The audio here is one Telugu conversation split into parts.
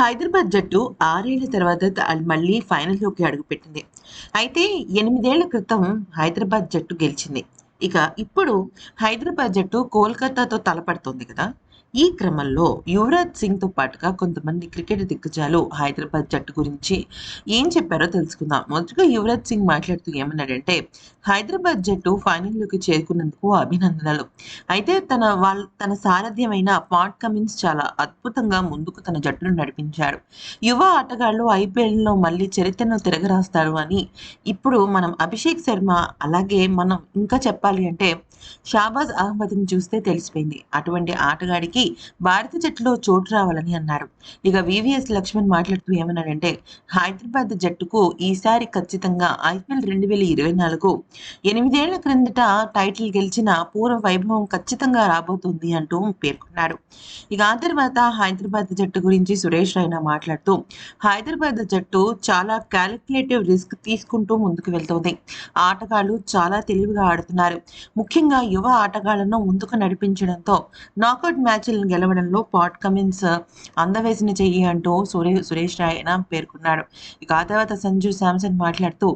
హైదరాబాద్ జట్టు ఆరేళ్ళ తర్వాత మళ్ళీ ఫైనల్లోకి అడుగుపెట్టింది. అయితే ఎనిమిదేళ్ళ క్రితం హైదరాబాద్ జట్టు గెలిచింది. ఇక ఇప్పుడు హైదరాబాద్ జట్టు కోల్కతాతో తలపడుతోంది కదా. ఈ క్రమంలో యువరాజ్ సింగ్తో పాటుగా కొంతమంది క్రికెట్ దిగ్గజాలు హైదరాబాద్ జట్టు గురించి ఏం చెప్పారో తెలుసుకుందాం. మొదటగా యువరాజ్ సింగ్ మాట్లాడుతూ ఏమన్నాడంటే హైదరాబాద్ జట్టు ఫైనల్లోకి చేరుకున్నందుకు అభినందనలు. అయితే తన వాళ్ళ తన సారథ్యమైన పాట్ కమిన్స్ చాలా అద్భుతంగా ముందుకు తన జట్టును నడిపించాడు. యువ ఆటగాళ్ళు ఐపీఎల్లో మళ్ళీ చరిత్రను తిరగరాస్తారు అని ఇప్పుడు మనం అభిషేక్ శర్మ అలాగే మనం ఇంకా చెప్పాలి అంటే షాబాజ్ అహ్మద్ని చూస్తే తెలిసిపోయింది. అటువంటి ఆటగాడికి భారత జట్టులో చోటు రావాలని అన్నారు. ఇక వివిఎస్ లక్ష్మణ్ మాట్లాడుతూ ఏమన్నాడంటే హైదరాబాద్ జట్టుకు ఈసారి ఖచ్చితంగా ఐపీఎల్ రెండు వేల ఇరవై నాలుగు ఎనిమిదేళ్ళ క్రిందట టైటిల్ గెలిచిన పూర్వ వైభవం ఖచ్చితంగా రాబోతుంది అంటూ పేర్కొన్నారు. ఇక ఆ తర్వాత హైదరాబాద్ జట్టు గురించి సురేష్ రైనా మాట్లాడుతూ హైదరాబాద్ జట్టు చాలా క్యాలిక్యులేటివ్ రిస్క్ తీసుకుంటూ ముందుకు వెళ్తోంది. ఆటగాళ్ళు చాలా తెలివిగా ఆడుతున్నారు. ముఖ్యంగా యువ ఆటగాళ్ళను ముందుకు నడిపించడంతో నాకౌట్ సమస్యలను గెలవడంలో పాట్ కమిన్స్ అందవేసిన చెయ్యి అంటూ సురే సురేష్ రాయన పేర్కొన్నాడు. ఇక ఆ తర్వాత సంజు శాంసన్ మాట్లాడుతూ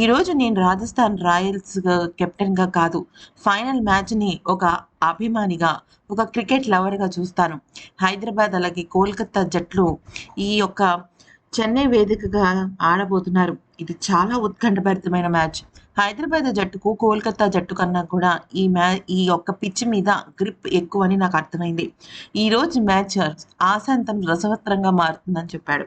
ఈ రోజు నేను రాజస్థాన్ రాయల్స్ కెప్టెన్గా కాదు ఫైనల్ మ్యాచ్ని ఒక అభిమానిగా ఒక క్రికెట్ లవర్గా చూస్తాను. హైదరాబాద్ అలాగే కోల్కతా జట్లు ఈ యొక్క చెన్నై వేదికగా ఆడబోతున్నారు. ఇది చాలా ఉత్కంఠభరితమైన మ్యాచ్. హైదరాబాద్ జట్టుకు కోల్కతా జట్టు కన్నా కూడా ఈ మ్యా ఈ యొక్క పిచ్ మీద గ్రిప్ ఎక్కువని నాకు అర్థమైంది. ఈ రోజు మ్యాచ్ ఆశాంతం రసవత్రంగా మారుతుందని చెప్పాడు.